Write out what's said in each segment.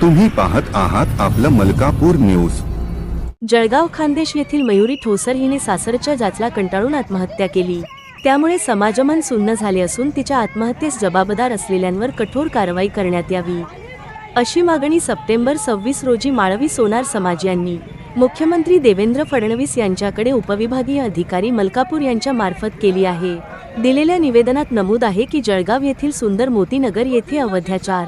तुम्ही पाहत आहात आपलं मलकापूर न्यूज. जळगाव खानदेश येथील मयुरी ठोसर हिने सासरच्या जाचला कंटाळून आत्महत्या केली. त्यामुळे समाजमन सुन्न झाले असून तिच्या आत्महत्येस जबाबदार असलेल्यांवर कठोर कारवाई करण्यात यावी. अशी मागणी सप्टेंबर सव्वीस रोजी माळवी सोनार समाज यांनी. मुख्यमंत्री देवेंद्र फडणवीस यांच्याकडे उपविभागीय अधिकारी मलकापूर यांच्या मार्फत केली आहे. दिलेल्या निवेदनात नमूद आहे की जळगाव येथील सुंदर मोतीनगर येथे अवध्याचार.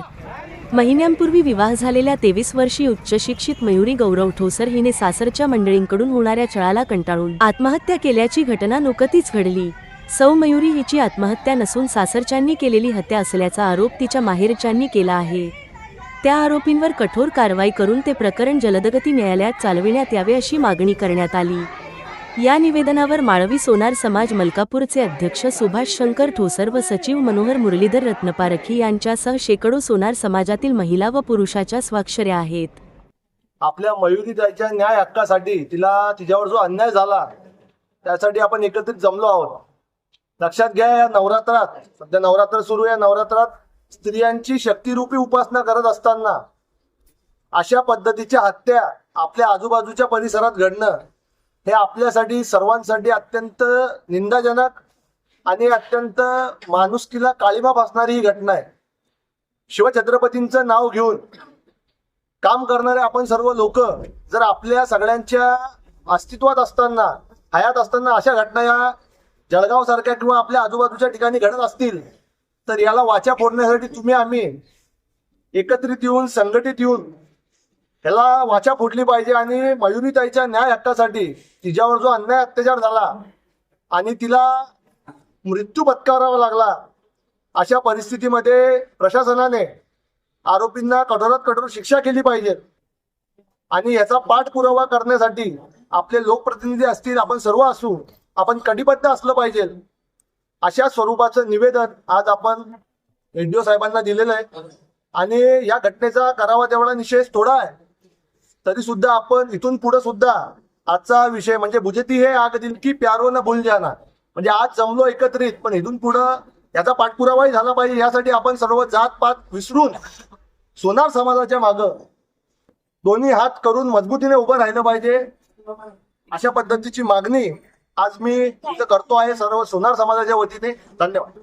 महिन्यांपूर्वी विवाह झालेल्या तेवीस वर्षीय उच्चशिक्षित मयुरी गौरव ठोसर हिने सासरच्या मंडळींकडून होणाऱ्या छळाला कंटाळून आत्महत्या केल्याची घटना नुकतीच घडली. सौ मयुरी हिची आत्महत्या नसून सासरच्यांनी केलेली हत्या असल्याचा आरोप तिच्या माहेरच्यांनी केला आहे. त्या आरोपींवर कठोर कारवाई करून ते प्रकरण जलदगती न्यायालयात चालविण्यात यावे अशी मागणी करण्यात आली. या निवेदनावर माळवी सोनार समाज मलकापूरचे अध्यक्ष सुभाष शंकर ठोसर व सचिव मनोहर मुरलीधर रत्नपारखी यांच्यासह शेकडो सोनार समाजातील महिला व पुरुषाच्या स्वाक्षऱ्या आहेत. आपल्या मयुरी ताईच्या न्याय हक्कासाठी तिला तिच्यावर जो अन्याय झाला त्यासाठी आपण एकत्रित जमलो आहोत. लक्षात घ्या या नवरात्रात सध्या नवरात्र सुरू आहे. या नवरात्रात स्त्रियांची शक्तिरूपी उपासना करत असताना अशा पद्धतीच्या हत्या आपल्या आजूबाजूच्या परिसरात घडणं हे आपल्यासाठी सर्वांसाठी अत्यंत निंदाजनक आणि अत्यंत माणुसकीला काळीमा फासणारी ही घटना आहे. शिवछत्रपतींचं नाव घेऊन काम करणारे आपण सर्व लोक जर आपल्या सगळ्यांच्या अस्तित्वात असताना हयात असताना अशा घटना या जळगाव सारख्या किंवा आपल्या आजूबाजूच्या ठिकाणी घडत असतील तर याला वाचा फोडण्यासाठी तुम्ही आम्ही एकत्रित येऊन संघटित येऊन याला वाचा फुटली पाहिजे आणि मयुरीताईच्या न्याय हक्कासाठी तिच्यावर जो अन्याय अत्याचार झाला आणि तिला मृत्यू पत्करावा लागला अशा परिस्थितीमध्ये प्रशासनाने आरोपींना कठोरात कठोर शिक्षा केली पाहिजे. आणि याचा पाठपुरावा करण्यासाठी आपले लोकप्रतिनिधी असतील आपण सर्व असू आपण कटिबद्ध असलं पाहिजे. अशा स्वरूपाचं निवेदन आज आपण एनडीओ साहेबांना दिलेलं आहे. आणि या घटनेचा करावा तेवढा निषेध थोडा आहे. तरी सुद्धा आपण इथून पुढे सुद्धा आजचा विषय म्हणजे बुजेती हे आग दिल की प्यारो न भूल जाना. म्हणजे आज जमलो एकत्रित पण इथून पुढं याचा पाठपुरावाही झाला पाहिजे यासाठी आपण सर्व जात पात विसरून सोनार समाजाच्या माग दोन्ही हात करून मजबूतीने उभं राहिलं पाहिजे. अशा पद्धतीची मागणी आज मी करतो आहे सर्व सोनार समाजाच्या वतीने. धन्यवाद.